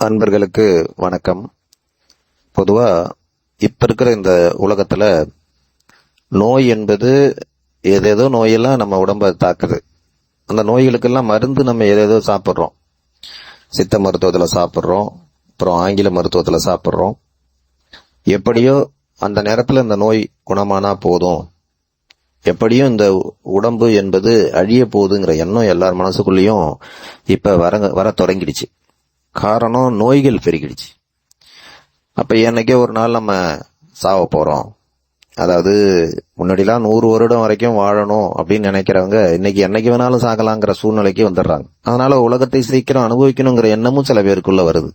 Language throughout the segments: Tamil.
அன்பர்களுக்கு வணக்கம். பொதுவாக இப்போ இருக்கிற இந்த உலகத்தில் நோய் என்பது ஏதேதோ நோயெல்லாம் நம்ம உடம்ப தாக்குது. அந்த நோய்களுக்கெல்லாம் மருந்து நம்ம ஏதேதோ சாப்பிட்றோம். சித்த மருத்துவத்தில் சாப்பிட்றோம். அப்புறம் ஆங்கில மருத்துவத்தில் சாப்பிட்றோம். எப்படியோ அந்த நேரத்தில் இந்த நோய் குணமானா போதும். எப்படியும் இந்த உடம்பு என்பது அழிய போகுதுங்கிற எண்ணம் எல்லார் மனசுக்குள்ளேயும் இப்போ வர வர தொடங்கிடுச்சு. காரணம் நோய்கள் பெருகிடுச்சு. அப்ப என்னைக்கே ஒரு நாள் நம்ம சாவ போறோம். அதாவது முன்னாடிலாம் நூறு வருடம் வரைக்கும் வாழணும் அப்படின்னு நினைக்கிறவங்க இன்னைக்கு என்னைக்கு வேணாலும் சாகலாங்கிற சூழ்நிலைக்கு வந்துடுறாங்க. அதனால உலகத்தை சீக்கிரம் அனுபவிக்கணுங்கிற எண்ணமும் சில பேருக்குள்ள வருது.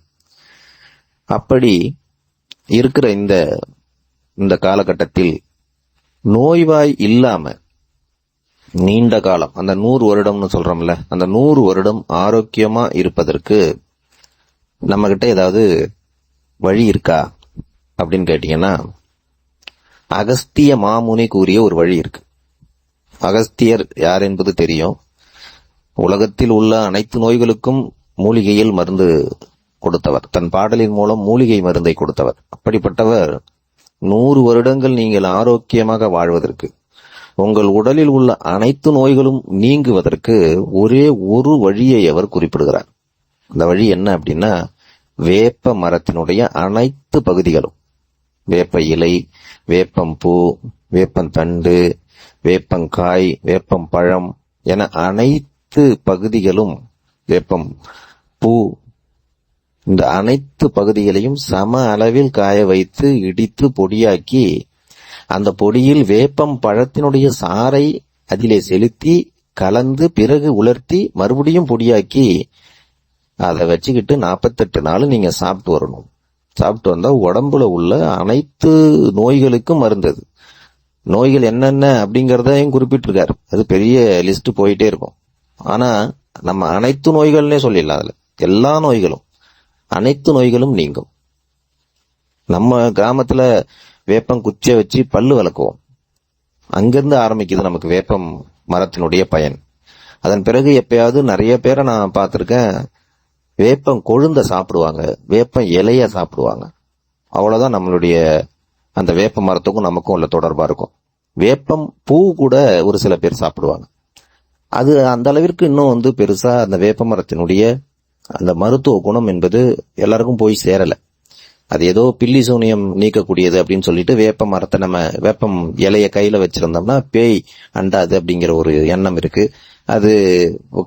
அப்படி இருக்கிற இந்த இந்த காலகட்டத்தில் நோய்வாய் இல்லாம நீண்ட காலம் அந்த நூறு வருடம்னு சொல்றோம்ல அந்த நூறு வருடம் ஆரோக்கியமா இருப்பதற்கு நம்ம கிட்ட ஏதாவது வழி இருக்கா? அப்படின்னு கேட்டீங்கன்னா அகஸ்திய மாமுனி கூறிய ஒரு வழி இருக்கு. அகஸ்தியர் யார் என்பது தெரியும். உலகத்தில் உள்ள அனைத்து நோய்களுக்கும் மூலிகையில் மருந்து கொடுத்தவர். தன் பாடலின் மூலம் மூலிகை மருந்தை கொடுத்தவர். அப்படிப்பட்டவர் நூறு வருடங்கள் நீங்கள் ஆரோக்கியமாக வாழ்வதற்கு உங்கள் உடலில் உள்ள அனைத்து நோய்களும் நீங்குவதற்கு ஒரே ஒரு வழியை அவர் குறிப்பிடுகிறார். அந்த வழி என்ன அப்படின்னா வேப்ப மரத்தினுடைய அனைத்து பகுதிகளும். வேப்ப இலை வேப்பம் பூ வேப்பம் வேப்பந்தண்டு வேப்பங்காய் வேப்பம் பழம் என அனைத்து பகுதிகளும் வேப்பம் பூ இந்த அனைத்து பகுதிகளையும் சம அளவில் காய வைத்து இடித்து பொடியாக்கி அந்த பொடியில் வேப்பம் பழத்தினுடைய சாறை அதிலே செலுத்தி கலந்து பிறகு உலர்த்தி மறுபடியும் பொடியாக்கி அதை வச்சுக்கிட்டு நாற்பத்தெட்டு நாள் நீங்கள் சாப்பிட்டு வரணும். சாப்பிட்டு வந்தால் உடம்புல உள்ள அனைத்து நோய்களுக்கும் மருந்தது நோய்கள் என்னென்ன அப்படிங்கிறதையும் குறிப்பிட்டிருக்காரு. அது பெரிய லிஸ்ட் போயிட்டே இருக்கும். ஆனால் நம்ம அனைத்து நோய்கள்னே சொல்லிடலாம் அதில். எல்லா நோய்களும். அனைத்து நோய்களும் நீங்கும். நம்ம கிராமத்தில் வேப்பம் குச்சியை வச்சு பல்லு விளக்குவோம் அங்கிருந்து ஆரம்பிக்குது நமக்கு வேப்பம் மரத்தினுடைய பயன். அதன் பிறகு எப்பயாவது நிறைய பேரை நான் பார்த்துருக்கேன். வேப்பம் கொழுந்த சாப்பிடுவாங்க. வேப்பம் இலைய சாப்பிடுவாங்க. அவ்வளவுதான் நம்மளுடைய அந்த வேப்ப மரத்துக்கும் நமக்கும் உள்ள தொடர்பா இருக்கும். வேப்பம் பூ கூட ஒரு சில பேர் சாப்பிடுவாங்க. அது அந்த அளவிற்கு இன்னும் வந்து பெருசா அந்த வேப்ப மரத்தினுடைய அந்த மருத்துவ குணம் என்பது எல்லாருக்கும் போய் சேரலை. அது ஏதோ பில்லி சூனியம் நீக்கக்கூடியது அப்படின்னு சொல்லிட்டு வேப்ப மரத்தை நம்ம வேப்பம் இலைய கையில வச்சிருந்தோம்னா பேய் அண்டாது அப்படிங்கிற ஒரு எண்ணம் இருக்கு. அது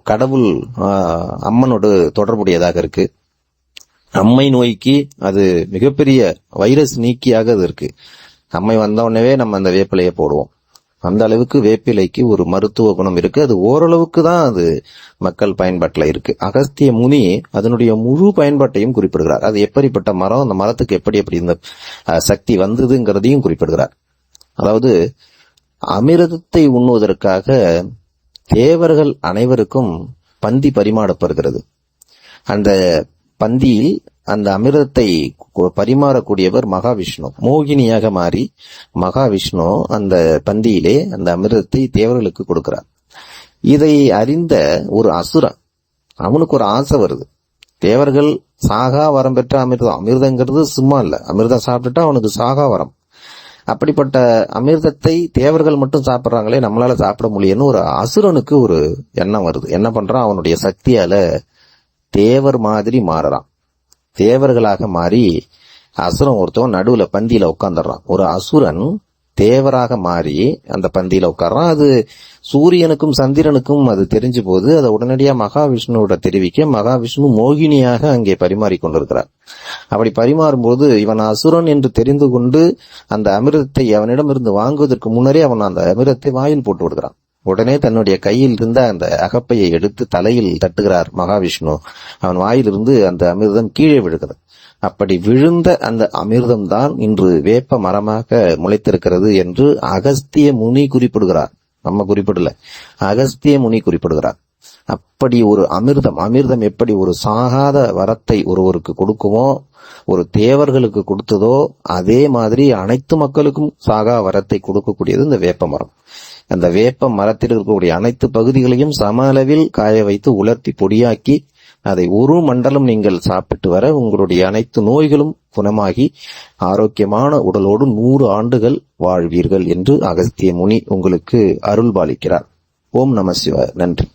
கடவுள் அம்மனோடு தொடர்புடையதாக இருக்கு. அம்மை நோய்க்கு அது மிகப்பெரிய வைரஸ் நீக்கியாக அது இருக்கு. அம்மை வந்த உடனே நம்ம அந்த வேப்பிலையை போடுவோம். அந்த அளவுக்கு வேப்பிலைக்கு ஒரு மருத்துவ குணம் இருக்கு. அது ஓரளவுக்கு தான் அது மக்கள் பயன்பாட்டில் இருக்கு. அகஸ்திய முனி அதனுடைய முழு பயன்பாட்டையும் குறிப்பிடுகிறார். அது எப்படிப்பட்ட மரம் அந்த மரத்துக்கு எப்படி எப்படி இந்த சக்தி வந்ததுங்கிறதையும் குறிப்பிடுகிறார். அதாவது அமிர்தத்தை உண்ணுவதற்காக தேவர்கள் அனைவருக்கும் பந்தி பரிமாறப்படுகிறது. அந்த பந்தியில் அந்த அமிர்தத்தை பரிமாறக்கூடியவர் மகாவிஷ்ணு. மோகினியாக மாறி மகாவிஷ்ணு அந்த பந்தியிலே அந்த அமிர்தத்தை தேவர்களுக்கு கொடுக்கிறார். இதை அறிந்த ஒரு அசுரன் அவனுக்கு ஒரு ஆசை வருது. தேவர்கள் சாகா வரம் பெற்ற அமிர்தம் அமிர்தங்கிறது சும்மா இல்ல. அமிர்தம் சாப்பிட்டுட்டா அவனுக்கு சாகா வரம். அப்படிப்பட்ட அமிர்தத்தை தேவர்கள் மட்டும் சாப்பிட்றாங்களே நம்மளால சாப்பிட முடியும்னு ஒரு அசுரனுக்கு ஒரு எண்ணம் வருது. என்ன பண்றான்? அவனுடைய சக்தியால தேவர் மாதிரி மாறுறான். தேவர்களாக மாறி அசுரன் ஒருத்தவன் நடுவுல பந்தியில உட்காந்துடுறான் ஒரு அசுரன் தேவராக மாறி அந்த பந்தியில உட்கார்றான். அது சூரியனுக்கும் சந்திரனுக்கும் அது தெரிஞ்சு போது அதை உடனடியா மகாவிஷ்ணுவோட தெரிவிக்க மகாவிஷ்ணு மோகினியாக அங்கே பரிமாறி கொண்டிருக்கிறார். அப்படி பரிமாறும்போது இவன் அசுரன் என்று தெரிந்து கொண்டு அந்த அமிர்தத்தை அவனிடமிருந்து வாங்குவதற்கு முன்னரே அவன் அந்த அமிர்தத்தை வாயில் போட்டு விடுகிறான். உடனே தன்னுடைய கையில் இருந்த அந்த அகப்பையை எடுத்து தலையில் தட்டுகிறார் மகாவிஷ்ணு. அவன் வாயிலிருந்து அந்த அமிர்தம் கீழே விழுகிறது. அப்படி விழுந்த அந்த அமிர்தம் தான் இன்று வேப்ப மரமாக முளைத்திருக்கிறது என்று அகஸ்திய முனி குறிப்பிடுகிறார். நம்ம குறிப்பிடல. அகஸ்திய முனி குறிப்பிடுகிறார். அப்படி ஒரு அமிர்தம் அமிர்தம் எப்படி ஒரு சாகாத வரத்தை ஒருவருக்கு கொடுக்குமோ ஒரு தேவர்களுக்கு கொடுத்ததோ அதே மாதிரி அனைத்து மக்களுக்கும் சாகா வரத்தை கொடுக்கக்கூடியது இந்த வேப்ப மரம். அந்த வேப்ப மரத்தில் இருக்கக்கூடிய அனைத்து பகுதிகளையும் சம அளவில் காய வைத்து உலர்த்தி பொடியாக்கி அதை ஒரு மண்டலம் நீங்கள் சாப்பிட்டு வர உங்களுடைய அனைத்து நோய்களும் குணமாகி ஆரோக்கியமான உடலோடு நூறு ஆண்டுகள் வாழ்வீர்கள் என்று அகஸ்திய முனி உங்களுக்கு அருள் பாலிக்கிறார் ஓம் நம சிவாய. நன்றி.